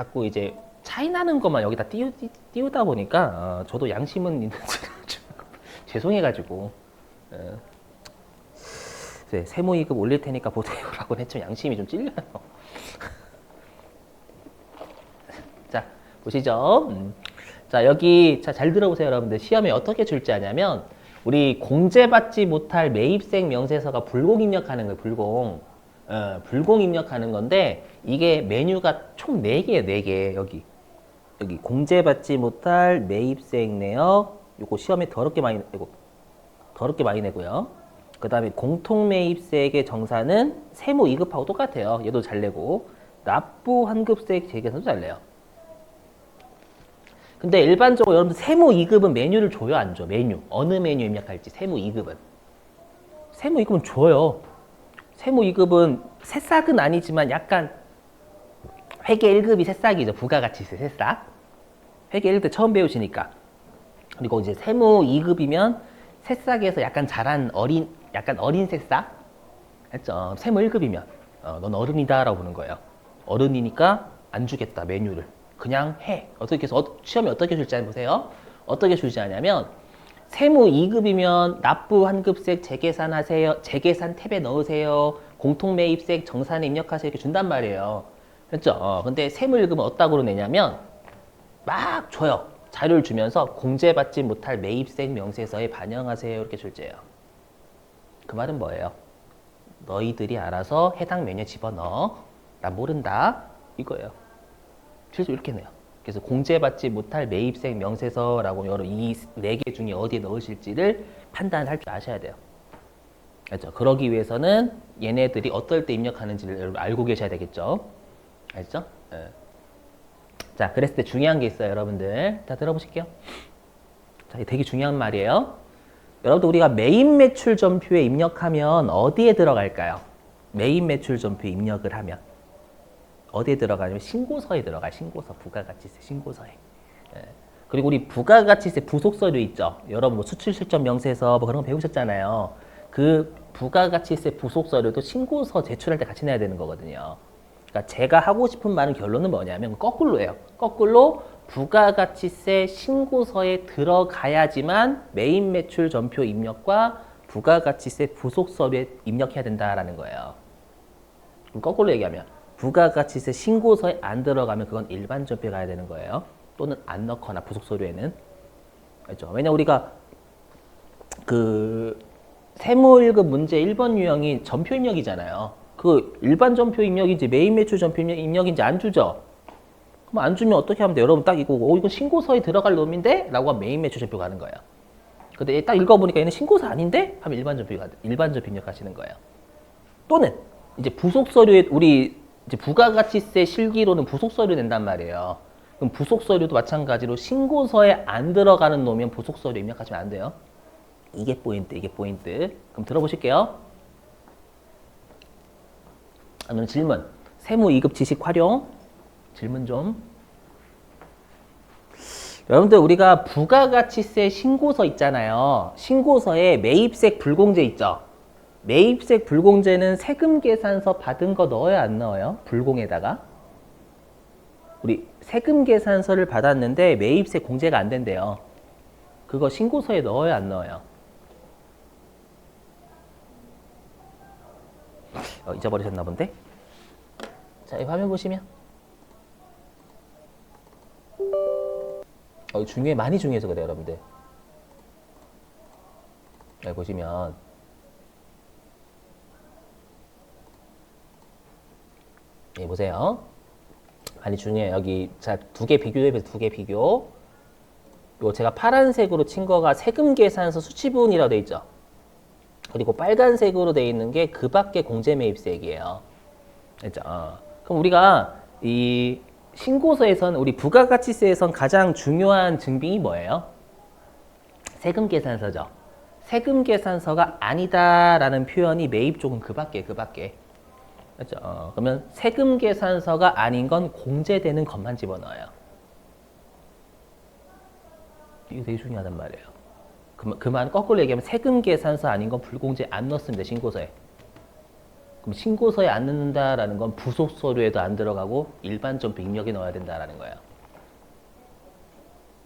자꾸 이제 차이 나는 것만 여기다 띄우, 띄우, 다 보니까 어, 저도 양심은 있는지 좀 죄송해가지고 어. 네, 세무 이급 올릴 테니까 보세요라고 했지만 양심이 좀 찔려요. 자 보시죠. 음. 자 여기 자, 잘 들어보세요 여러분들 시험에 어떻게 출제 하냐면 우리 공제받지 못할 매입생 명세서가 불공 입력하는 거예요 불공 어, 불공 입력하는 건데 이게 메뉴가 총 4개예요 4개 여기 여기 공제받지 못할 매입생 내역 요거 시험에 더럽게 많이 이거 더럽게 많이 내고요 그 다음에 공통매입세액의 정산은 세무 2급하고 똑같아요 얘도 잘 내고 납부 환급세액 재계산도 잘 내요 근데 일반적으로 여러분들 세무 2급은 메뉴를 줘요, 안 줘? 메뉴. 어느 메뉴 입력할지 세무 2급은. 세무 2급은 줘요. 세무 2급은 새싹은 아니지만 약간 회계 1급이 새싹이죠. 부가가치세 새싹. 회계 1급 때 처음 배우시니까. 그리고 이제 세무 2급이면 새싹에서 약간 자란 어린 약간 어린 새싹. 했죠. 세무 1급이면 어, 넌 어른이다 라고 보는 거예요. 어른이니까 안 주겠다 메뉴를. 그냥 해. 어떻게 해서 어, 시험이 어떻게 줄지 보세요. 어떻게 출제하냐면 세무 2급이면 납부 환급세 재계산하세요. 재계산 탭에 넣으세요. 공통매입세 정산에 입력하세요. 이렇게 준단 말이에요. 그렇죠? 어, 근데 세무 1급은 어디다고 내냐면 막 줘요. 자료를 주면서 공제받지 못할 매입세 명세서에 반영하세요. 이렇게 출제해요. 그 말은 뭐예요? 너희들이 알아서 해당 메뉴에 집어넣어. 나 모른다. 이거예요. 실제 이렇게 내요. 그래서 공제받지 못할 매입생 명세서라고 여러 이 네 개 중에 어디에 넣으실지를 판단할 줄 아셔야 돼요. 알죠? 그러기 위해서는 얘네들이 어떨 때 입력하는지를 알고 계셔야 되겠죠. 알죠? 예. 자, 그랬을 때 중요한 게 있어요, 여러분들. 자, 들어보실게요. 자, 이게 되게 중요한 말이에요. 여러분들 우리가 메인 매출 전표에 입력하면 어디에 들어갈까요? 메인 매출 전표에 입력을 하면 어디에 들어가냐면 신고서에 들어가 신고서 부가가치세 신고서에. 예. 그리고 우리 부가가치세 부속서류 있죠. 여러분 뭐 수출 실적 명세서 뭐 그런 거 배우셨잖아요. 그 부가가치세 부속서류도 신고서 제출할 때 같이 내야 되는 거거든요. 그러니까 제가 하고 싶은 말은 결론은 뭐냐면 거꾸로예요. 거꾸로 부가가치세 신고서에 들어가야지만 메인 매출 전표 입력과 부가가치세 부속서류에 입력해야 된다라는 거예요. 거꾸로 얘기하면 부가가치세 신고서에 안 들어가면 그건 일반 전표에 가야 되는 거예요. 또는 안 넣거나 부속 서류에는. 그렇죠? 왜냐 우리가 그 세무 1급 문제 1번 유형이 전표 입력이잖아요. 그 일반 전표 입력인지 메인 매출 전표 입력인지 안 주죠. 그럼 안 주면 어떻게 하면 돼? 여러분 딱 이거 오 이건 신고서에 들어갈 놈인데? 라고 하면 메인 매출 전표 가는 거예요. 근데 딱 읽어보니까 얘는 신고서 아닌데? 하면 일반 전표 일반 전표 입력하시는 거예요. 또는 이제 부속 서류에 우리 이제 부가가치세 실기로는 부속서류 낸단 말이에요. 그럼 부속서류도 마찬가지로 신고서에 안 들어가는 놈이면 부속서류 입력하시면 안 돼요. 이게 포인트, 이게 포인트. 그럼 들어보실게요. 그럼 질문. 세무 2급 지식 활용. 질문 좀. 여러분들 우리가 부가가치세 신고서 있잖아요. 신고서에 매입세 불공제 있죠. 매입세 불공제는 세금 계산서 받은 거 넣어야 안 넣어요? 불공에다가 우리 세금 계산서를 받았는데 매입세 공제가 안 된대요. 그거 신고서에 넣어야 안 넣어요? 어, 잊어버리셨나 본데? 자, 이 화면 보시면 어, 중요해 많이 중요해서 그래요, 여러분들. 여기 보시면 예, 보세요. 많이 중요해요. 여기 자 두 개 비교해서 두 개 비교. 요 제가 파란색으로 친 거가 세금 계산서 수치분이라고 돼 있죠. 그리고 빨간색으로 돼 있는 게 그 밖에 공제 매입세액이에요. 그죠? 어. 그럼 우리가 이 신고서에선 우리 부가가치세에선 가장 중요한 증빙이 뭐예요? 세금 계산서죠. 세금 계산서가 아니다라는 표현이 매입 쪽은 그 밖에 그 밖에. 그렇죠? 어, 그러면 세금 계산서가 아닌 건 공제되는 것만 집어넣어요. 이게 되게 중요하단 말이에요. 그, 그만 거꾸로 얘기하면 세금 계산서 아닌 건 불공제 안 넣습니다. 신고서에. 그럼 신고서에 안 넣는다라는 건 부속 서류에도 안 들어가고 일반 점표 입력에 넣어야 된다라는 거예요.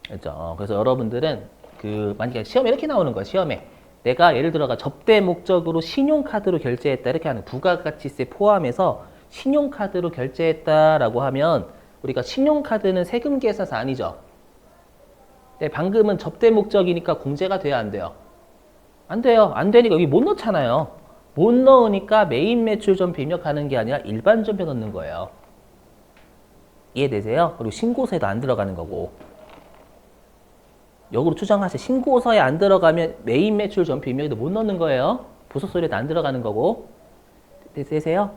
그렇죠. 어, 그래서 여러분들은 그 만약에 시험에 이렇게 나오는 거야. 시험에 내가 예를 들어가 접대 목적으로 신용카드로 결제했다 이렇게 하는 부가가치세 포함해서 신용카드로 결제했다라고 하면 우리가 신용카드는 세금 계산서 아니죠. 네, 방금은 접대 목적이니까 공제가 돼야 안 돼요. 안 돼요. 안 되니까 여기 못 넣잖아요. 못 넣으니까 메인 매출 점표 입력하는 게 아니라 일반 점표 넣는 거예요. 이해되세요? 그리고 신고서에도 안 들어가는 거고. 역으로 추정하세요. 신고서에 안 들어가면 메인 매출 점표 입력에도 못 넣는 거예요. 부속서류에도 안 들어가는 거고. 되세요?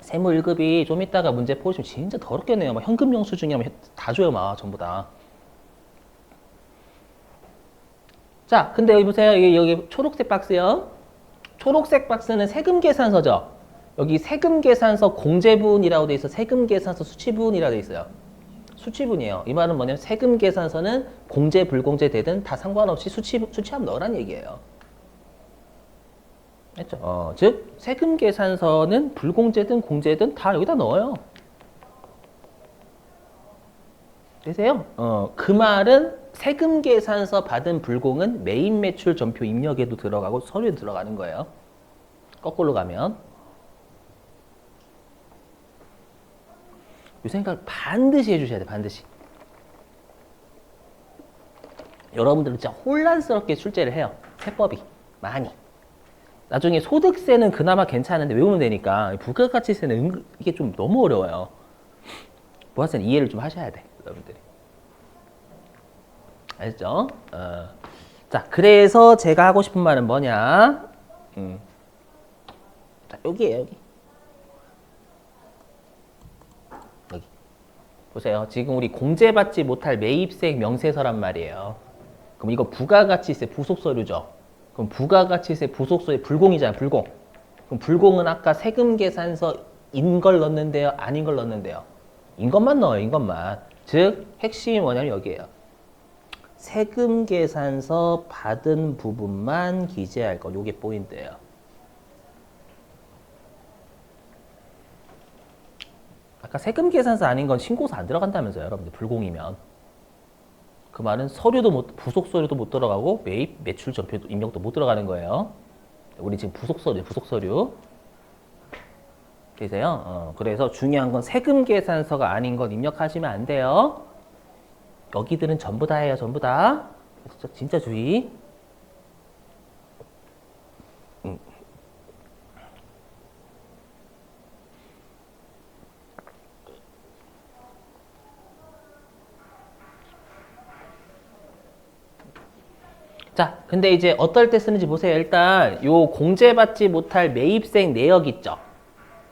세무 1급이 좀 이따가 문제 보시면 진짜 더럽겠네요. 막 현금 영수증이랑 다 줘요, 막 전부 다. 자, 근데 여기 보세요. 여기, 여기 초록색 박스요. 초록색 박스는 세금 계산서죠. 여기 세금 계산서 공제분이라고 돼 있어. 세금 계산서 수치분이라고 돼 있어요. 수치분이에요. 이 말은 뭐냐면 세금 계산서는 공제 불공제 되든 다 상관없이 수치 수치함 넣으란 얘기예요. 했죠? 어, 즉 세금 계산서는 불공제든 공제든 다 여기다 넣어요. 되세요? 어, 그 말은 세금 계산서 받은 불공은 메인 매출 전표 입력에도 들어가고 서류에 들어가는 거예요. 거꾸로 가면 이 생각 반드시 해주셔야 돼 반드시. 여러분들은 진짜 혼란스럽게 출제를 해요. 세법이 많이. 나중에 소득세는 그나마 괜찮은데 외우면 되니까 부가가치세는 은 이게 좀 너무 어려워요. 보아세는 이해를 좀 하셔야 돼, 여러분들이. 알죠? 어. 자, 그래서 제가 하고 싶은 말은 뭐냐? 음. 자, 여기에요, 여기. 여기. 보세요. 지금 우리 공제받지 못할 매입세액 명세서란 말이에요. 그럼 이거 부가가치세 부속서류죠. 그럼 부가가치세 부속서에 불공이잖아요. 불공. 그럼 불공은 아까 세금 계산서 인 걸 넣는데요. 아닌 걸 넣는데요. 인 것만 넣어요. 인 것만. 즉 핵심이 뭐냐면 여기에요. 세금 계산서 받은 부분만 기재할 것. 요게 포인트예요. 아까 세금 계산서 아닌 건 신고서 안 들어간다면서요. 여러분들 불공이면. 그 말은 서류도 못, 부속 서류도 못 들어가고 매입 매출 전표 입력도 못 들어가는 거예요. 우리 지금 부속 서류, 부속 서류. 계세요? 어, 그래서 중요한 건 세금 계산서가 아닌 건 입력하시면 안 돼요. 여기들은 전부 다 해요, 전부 다. 진짜 주의. 자, 근데 이제 어떨 때 쓰는지 보세요. 일단 요 공제받지 못할 매입생 내역 있죠.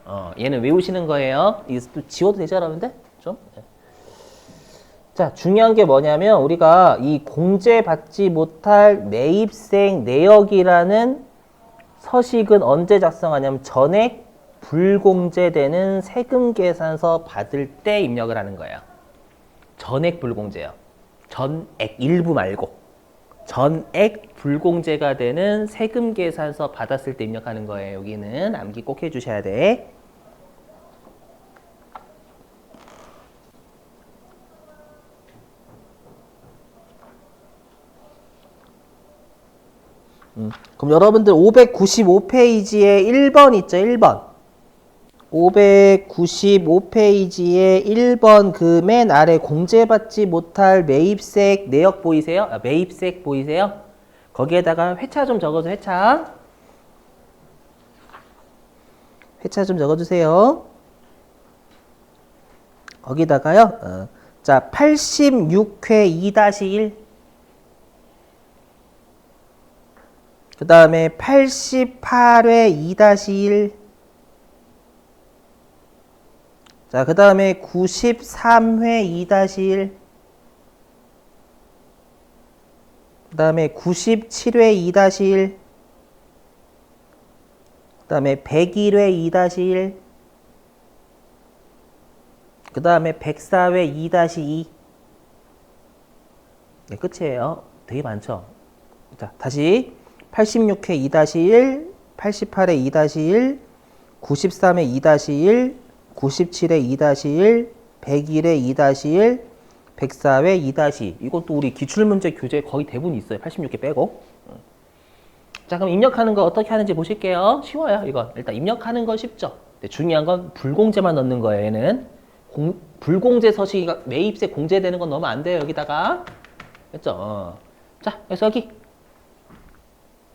어, 얘는 외우시는 거예요. 이거 또 지워도 되죠, 여러분들? 좀. 네. 자, 중요한 게 뭐냐면 우리가 이 공제받지 못할 매입생 내역이라는 서식은 언제 작성하냐면 전액 불공제되는 세금 계산서 받을 때 입력을 하는 거예요. 전액 불공제요. 전액 일부 말고. 전액 불공제가 되는 세금 계산서 받았을 때 입력하는 거예요. 여기는 암기 꼭 해주셔야 돼. 음, 그럼 여러분들 595페이지에 1번 있죠? 1번. 595페이지에 1번 그 맨 아래 공제받지 못할 매입색 내역 보이세요? 아, 매입색 보이세요? 거기에다가 회차 좀 적어줘, 회차. 회차 좀 적어주세요. 거기다가요, 어, 자, 86회 2-1. 그 다음에 88회 2-1. 자, 그 다음에 93회 2-1. 그 다음에 97회 2-1. 그 다음에 101회 2-1. 그 다음에 104회 2-2. 네, 끝이에요. 되게 많죠? 자, 다시 86회 2-1, 88회 2-1, 93회 2-1, 97회 2-1, 101회 2-1, 104회 2-2. 이것도 우리 기출문제 교재 거의 대부분 있어요. 86회 빼고. 자, 그럼 입력하는 거 어떻게 하는지 보실게요. 쉬워요, 이건. 일단 입력하는 건 쉽죠. 중요한 건 불공제만 넣는 거예요, 얘는. 공, 불공제 서식이 매입세 공제되는 건 넣으면 안 돼요, 여기다가. 됐죠? 어. 자, 그래서 여기.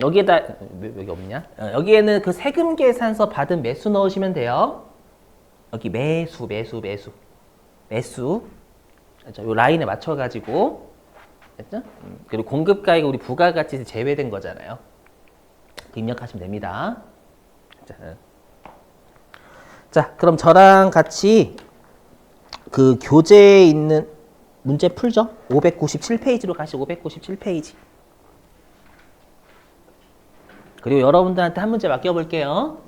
여기에다, 왜 여기 없냐? 어, 여기에는 그 세금 계산서 받은 매수 넣으시면 돼요. 여기 매수, 매수, 매수. 매수. 그죠? 요 라인에 맞춰가지고. 음, 그리고 공급가액 우리 부가가치 제외된 거잖아요. 입력하시면 됩니다. 자, 자, 그럼 저랑 같이 그 교재에 있는 문제 풀죠? 597페이지로 가시고 597페이지. 그리고 여러분들한테 한 문제 맡겨볼게요.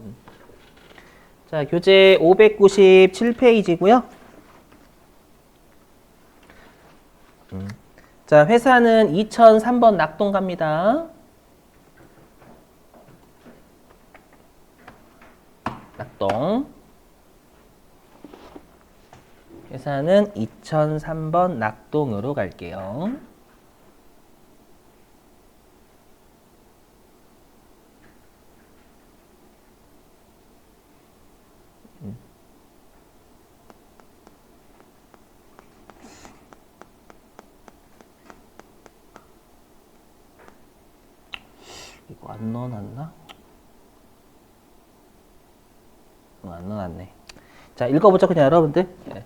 자, 교재 597페이지고요. 음. 자, 회사는 2003번 낙동 갑니다. 낙동. 회사는 2003번 낙동으로 갈게요. 안 넣어놨나? 어, 안 넣어놨네. 자, 읽어보죠, 그냥 여러분들. 네.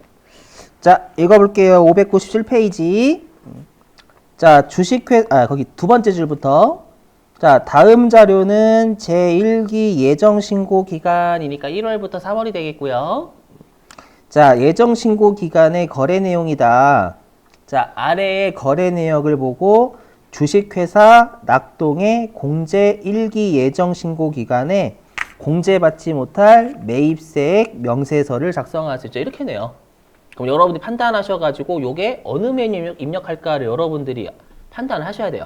자, 읽어볼게요. 597페이지. 자, 주식회, 아, 거기 두 번째 줄부터. 자, 다음 자료는 제1기 예정 신고 기간이니까 1월부터 3월이 되겠고요. 자, 예정 신고 기간의 거래 내용이다. 자, 아래의 거래 내역을 보고 주식회사 낙동의 공제 1기 예정 신고 기간에 공제받지 못할 매입세액 명세서를 작성하세요. 이렇게 네요. 그럼 여러분들이 판단하셔가지고 요게 어느 메뉴 입력할까를 여러분들이 판단하셔야 돼요.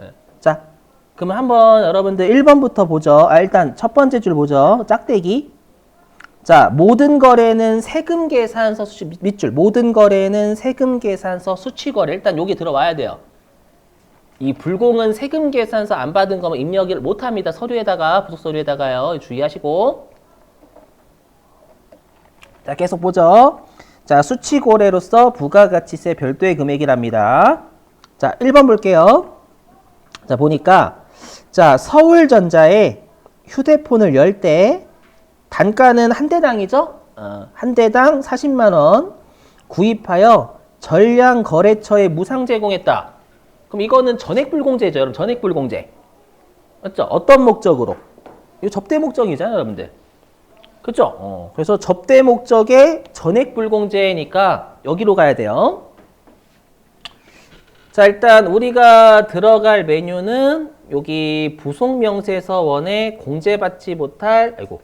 예. 자, 그러면 한번 여러분들 1번부터 보죠. 아, 일단 첫 번째 줄 보죠. 짝대기. 자, 모든 거래는 세금 계산서 수치, 밑줄. 모든 거래는 세금 계산서 수치 거래. 일단 여기 들어와야 돼요. 이 불공은 세금 계산서 안 받은 거면 입력을 못 합니다. 서류에다가, 부속 서류에다가요. 주의하시고. 자, 계속 보죠. 자, 수치 고래로서 부가가치세 별도의 금액이랍니다. 자, 1번 볼게요. 자, 보니까 자, 서울전자에 휴대폰을 열 때 단가는 한 대당이죠? 어, 한 대당 40만 원 구입하여 전량 거래처에 무상 제공했다. 그럼 이거는 전액 불공제죠, 여러분. 전액 불공제. 맞죠? 어떤 목적으로? 이거 접대 목적이잖아요, 여러분들. 그죠? 어, 그래서 접대 목적의 전액 불공제니까 여기로 가야 돼요. 자, 일단 우리가 들어갈 메뉴는 여기 부속 명세서 원에 공제받지 못할 아이고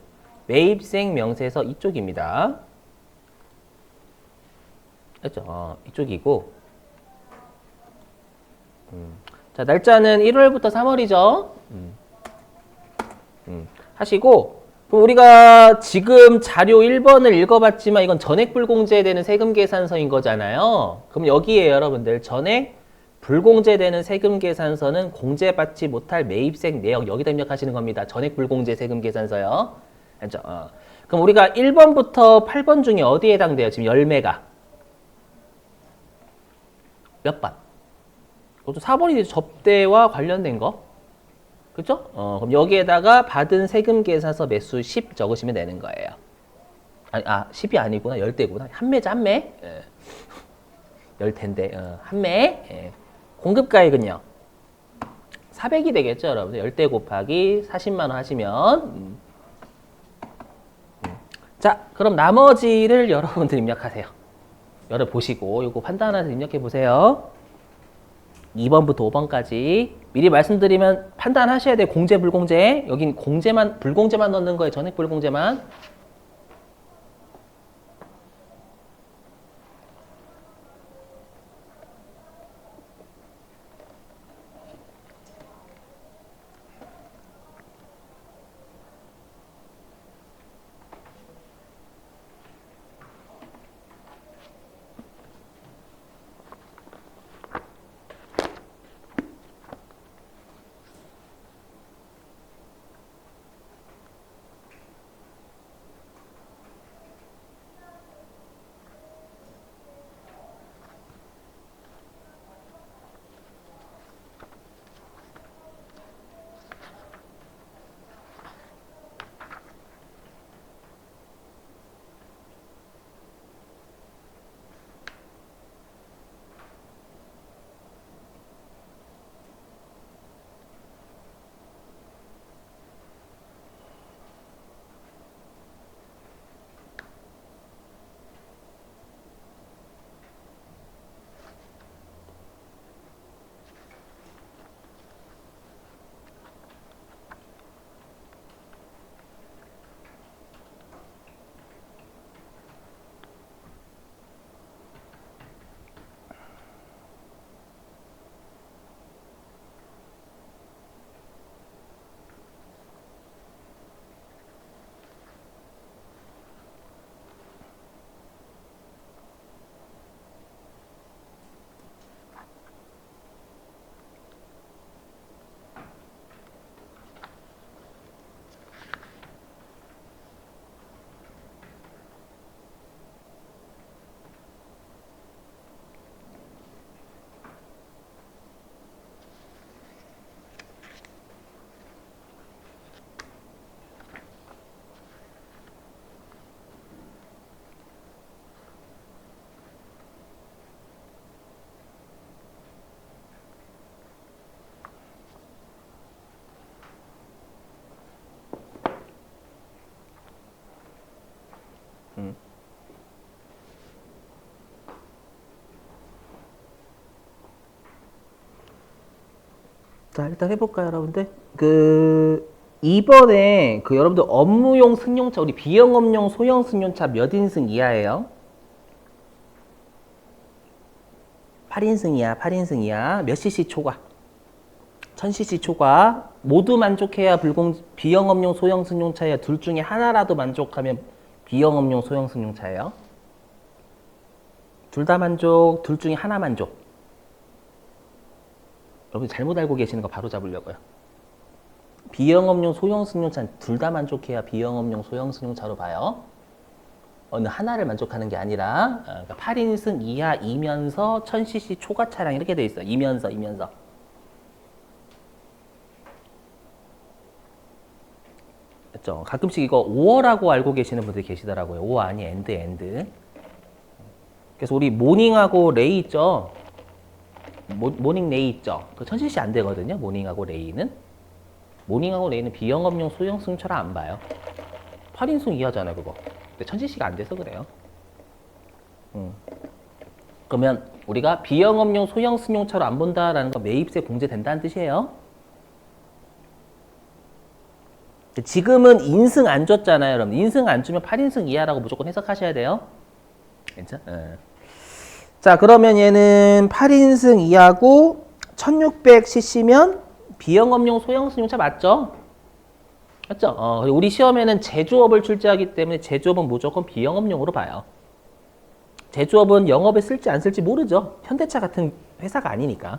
매입생 명세서 이쪽입니다. 그죠? 어, 이쪽이고. 음. 자, 날짜는 1월부터 3월이죠. 음. 음. 하시고 그럼 우리가 지금 자료 1번을 읽어봤지만 이건 전액 불공제되는 세금 계산서인 거잖아요. 그럼 여기에 여러분들 전액 불공제되는 세금 계산서는 공제받지 못할 매입세 내역 여기다 입력하시는 겁니다. 전액 불공제 세금 계산서요. 알죠? 어. 그럼 우리가 1번부터 8번 중에 어디에 해당돼요? 지금 열매가 몇 번? 그것도 4번이 접대와 관련된 거. 그죠? 어, 그럼 여기에다가 받은 세금 계산서 매수 10 적으시면 되는 거예요. 아니, 아, 10이 아니구나. 열대구나. 한 매죠, 한 매. 예. 열 텐데, 어, 한 매. 예. 공급가액은요? 400이 되겠죠, 여러분. 열대 곱하기 40만 원 하시면. 음. 음. 자, 그럼 나머지를 여러분들 입력하세요. 열어 보시고, 이거 판단해서 입력해 보세요. 2번부터 5번까지 미리 말씀드리면 판단하셔야 돼요. 공제, 불공제. 여긴 공제만, 불공제만 넣는 거예요. 전액 불공제만. 음. 자 일단 해볼까요 여러분들? 그 이번에 그 여러분들 업무용 승용차 우리 비영 업용 소형 승용차 몇 인승 이하예요? 8인승 이하 8인승 이하 몇 cc 초과? 1000cc 초과 모두 만족해야 불공 비영업용 소형 승용차예요 둘 중에 하나라도 만족하면 비영업용 소형 승용차예요 둘 다 만족 둘 중에 하나 만족 여러분 잘못 알고 계시는 거 바로 잡으려고요. 비영업용 소형 승용차는 둘다 만족해야 비영업용 소형 승용차로 봐요. 어느 하나를 만족하는 게 아니라 어, 그러니까 8인승 이하이면서 1000cc 초과 차량 이렇게 돼 있어요. 이면서 이면서. 그렇죠? 가끔씩 이거 5어라고 알고 계시는 분들이 계시더라고요. 5 아니 엔드 엔드. 그래서 우리 모닝하고 레이 있죠? 모, 모닝 레이 있죠? 그 1000cc 안 되거든요. 모닝하고 레이는. 모닝하고 레이는 비영업용 소형 승차라 안 봐요. 8인승 이하잖아요, 그거. 근데 1000cc가 안 돼서 그래요. 음. 그러면 우리가 비영업용 소형 승용차로 안 본다라는 건 매입세 공제된다는 뜻이에요. 지금은 인승 안 줬잖아요, 여러분. 인승 안 주면 8인승 이하라고 무조건 해석하셔야 돼요. 괜찮? 예. 자, 그러면 얘는 8인승 이하고 1600cc면 비영업용 소형 승용차 맞죠? 맞죠? 어, 우리 시험에는 제조업을 출제하기 때문에 제조업은 무조건 비영업용으로 봐요. 제조업은 영업에 쓸지 안 쓸지 모르죠. 현대차 같은 회사가 아니니까.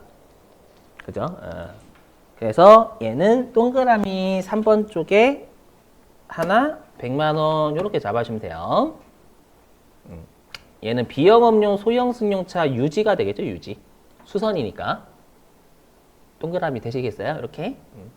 그죠? 어. 그래서 얘는 동그라미 3번 쪽에 하나 100만 원 이렇게 잡아주면 돼요. 음. 얘는 비영업용 소형 승용차 유지가 되겠죠, 유지. 수선이니까. 동그라미 되시겠어요? 이렇게. 음.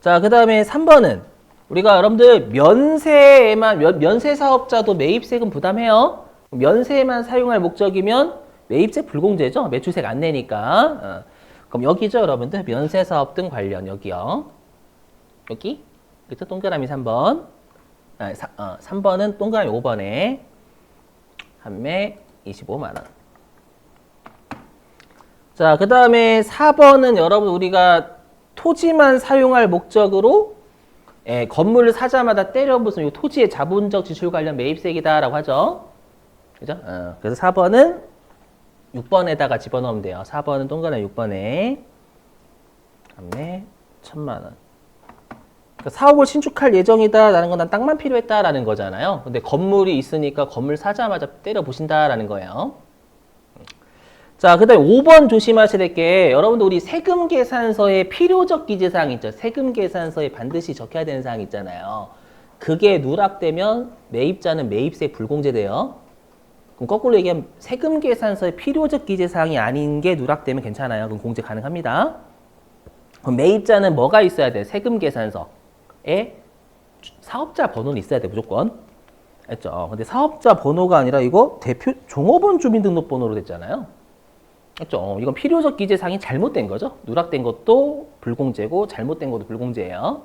자, 그 다음에 3번은 우리가 여러분들 면세에만, 면, 면세 사업자도 매입세금 부담해요. 면세에만 사용할 목적이면 매입세 불공제죠. 매출세가 안 내니까. 어. 그럼 여기죠, 여러분들. 면세 사업 등 관련 여기요. 여기. 그죠? 동그라미 3번. 아, 사, 어, 3번은 동그라미 5번에 판매 25만 원. 자, 그 다음에 4번은 여러분 우리가 토지만 사용할 목적으로 예, 건물을 사자마자 때려 이 토지의 자본적 지출 관련 매입세이다라고 하죠. 그죠? 어, 그래서 4번은 6번에다가 집어넣으면 돼요. 4번은 동그라미 6번에 판매 1000만 원. 그러니까 사옥을 신축할 예정이다라는 건 난 땅만 필요했다라는 거잖아요. 근데 건물이 있으니까 건물 사자마자 때려 부신다라는 거예요. 자, 그 다음에 5번 조심하셔야 될 게, 여러분들 우리 세금 계산서에 필요적 기재 사항 있죠. 세금 계산서에 반드시 적혀야 되는 사항 있잖아요. 그게 누락되면 매입자는 매입세 불공제돼요. 그럼 거꾸로 얘기하면 세금 계산서에 필요적 기재 사항이 아닌 게 누락되면 괜찮아요. 그럼 공제 가능합니다. 그럼 매입자는 뭐가 있어야 돼? 세금 계산서에 사업자 번호는 있어야 돼, 무조건. 했죠. 근데 사업자 번호가 아니라 이거 대표 종업원 주민등록번호로 됐잖아요. 어, 이건 필요적 기재상이 잘못된 거죠. 누락된 것도 불공제고 잘못된 것도 불공제예요.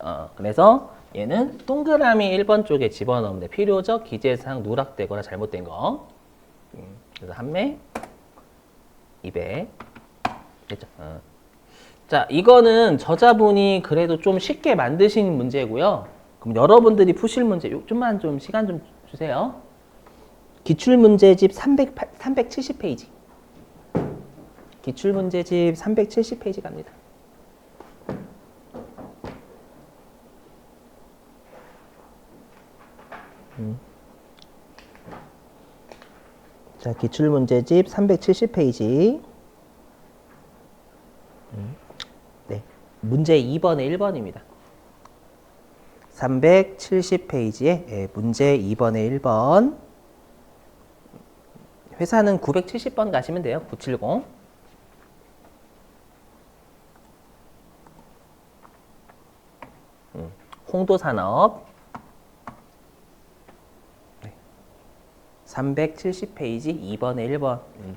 어, 그래서 얘는 동그라미 1번 쪽에 집어넣으면 돼. 필요적 기재상 누락되거나 잘못된 거. 음, 그래서 한매 200. 됐죠. 어. 자, 이거는 저자분이 그래도 좀 쉽게 만드신 문제고요. 그럼 여러분들이 푸실 문제 좀만 좀 시간 좀 주세요. 기출문제집 300, 370페이지. 기출문제집 370페이지 갑니다. 음. 자, 기출문제집 370페이지. 음. 네. 문제 2번에 1번입니다. 370페이지에 예, 문제 2번에 1번. 회사는 970번 가시면 돼요. 970. 홍도산업 370페이지 2번에 1번 음.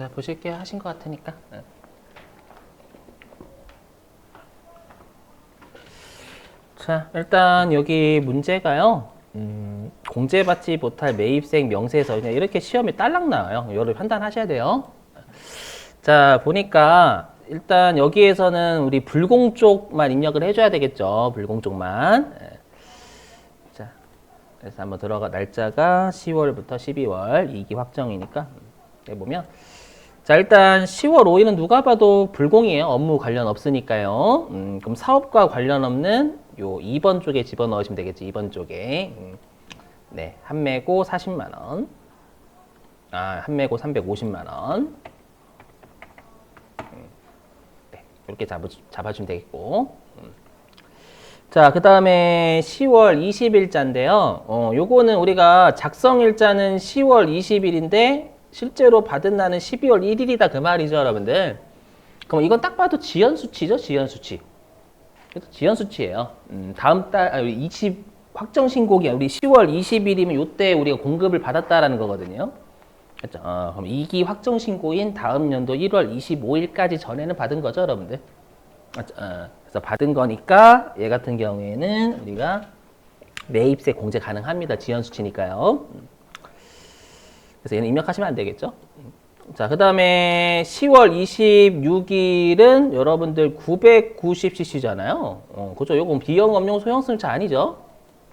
음, 자, 보실게요. 하신 것 같으니까. 네. 자, 일단 여기 문제가요. 음, 공제받지 못할 매입생 명세서 그냥 이렇게 시험에 딸랑 나와요. 이거를 판단하셔야 돼요. 자, 보니까 일단 여기에서는 우리 불공 쪽만 입력을 해줘야 되겠죠. 불공 쪽만. 예. 자, 그래서 한번 들어가 날짜가 10월부터 12월 2기 확정이니까 해보면 자 일단 10월 5일은 누가 봐도 불공이에요. 업무 관련 없으니까요. 음, 그럼 사업과 관련 없는 요 2번 쪽에 집어넣으시면 되겠죠. 2번 쪽에 음, 네 한매고 40만 원, 아 한매고 350만 원. 음, 네 이렇게 잡아 잡아주면 되겠고. 음. 자, 그 다음에 10월 20일자인데요. 어, 요거는 우리가 작성 일자는 10월 20일인데 실제로 받은 날은 12월 1일이다 그 말이죠, 여러분들. 그럼 이건 딱 봐도 지연 수치죠, 지연 수치. 지연 수치예요. 음, 다음 달, 아, 20 확정 신고기 우리 10월 20일이면 요때 우리가 공급을 받았다라는 거거든요. 그렇죠? 어, 그럼 2기 확정 신고인 다음 연도 1월 25일까지 전에는 받은 거죠, 여러분들. 어, 그래서 받은 거니까 얘 같은 경우에는 우리가 매입세 공제 가능합니다. 지연 수치니까요. 음. 그래서 얘는 입력하시면 안 되겠죠. 음. 자, 그 다음에 10월 26일은 여러분들 990cc잖아요. 어, 그죠? 요건 비영 업용 소형 승차 아니죠?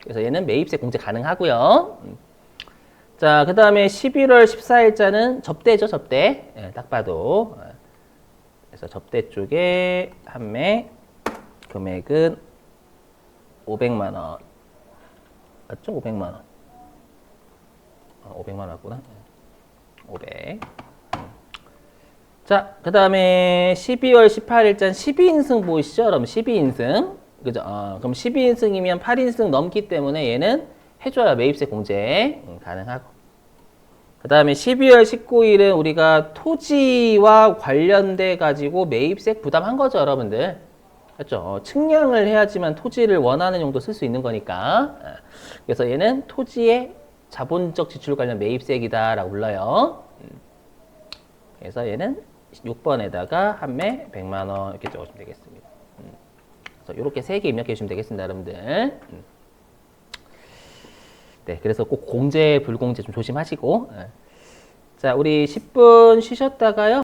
그래서 얘는 매입세 공제 가능하고요. 음. 자, 그 다음에 11월 14일자는 접대죠, 접대. 예, 딱 봐도. 어. 그래서 접대 쪽에 판매 금액은 500만 원. 맞죠? 500만 원. 아, 500만 원 왔구나. 500. 자, 그 다음에 12월 18일자 12인승 보이시죠? 여러분 12인승. 그죠? 어, 그럼 12인승이면 8인승 넘기 때문에 얘는 해줘야 매입세 공제 음, 가능하고. 그 다음에 12월 19일은 우리가 토지와 관련돼 가지고 매입세 부담한 거죠, 여러분들. 그렇죠? 어, 측량을 해야지만 토지를 원하는 용도 쓸 수 있는 거니까. 어, 그래서 얘는 토지의 자본적 지출 관련 매입세이다라고 불러요. 음. 그래서 얘는 6번에다가 한매 100만 원 이렇게 적으시면 되겠습니다. 음. 그래서 이렇게 세 개 입력해 주시면 되겠습니다, 여러분들. 음. 네, 그래서 꼭 공제, 불공제 좀 조심하시고. 예. 자, 우리 10분 쉬셨다가요.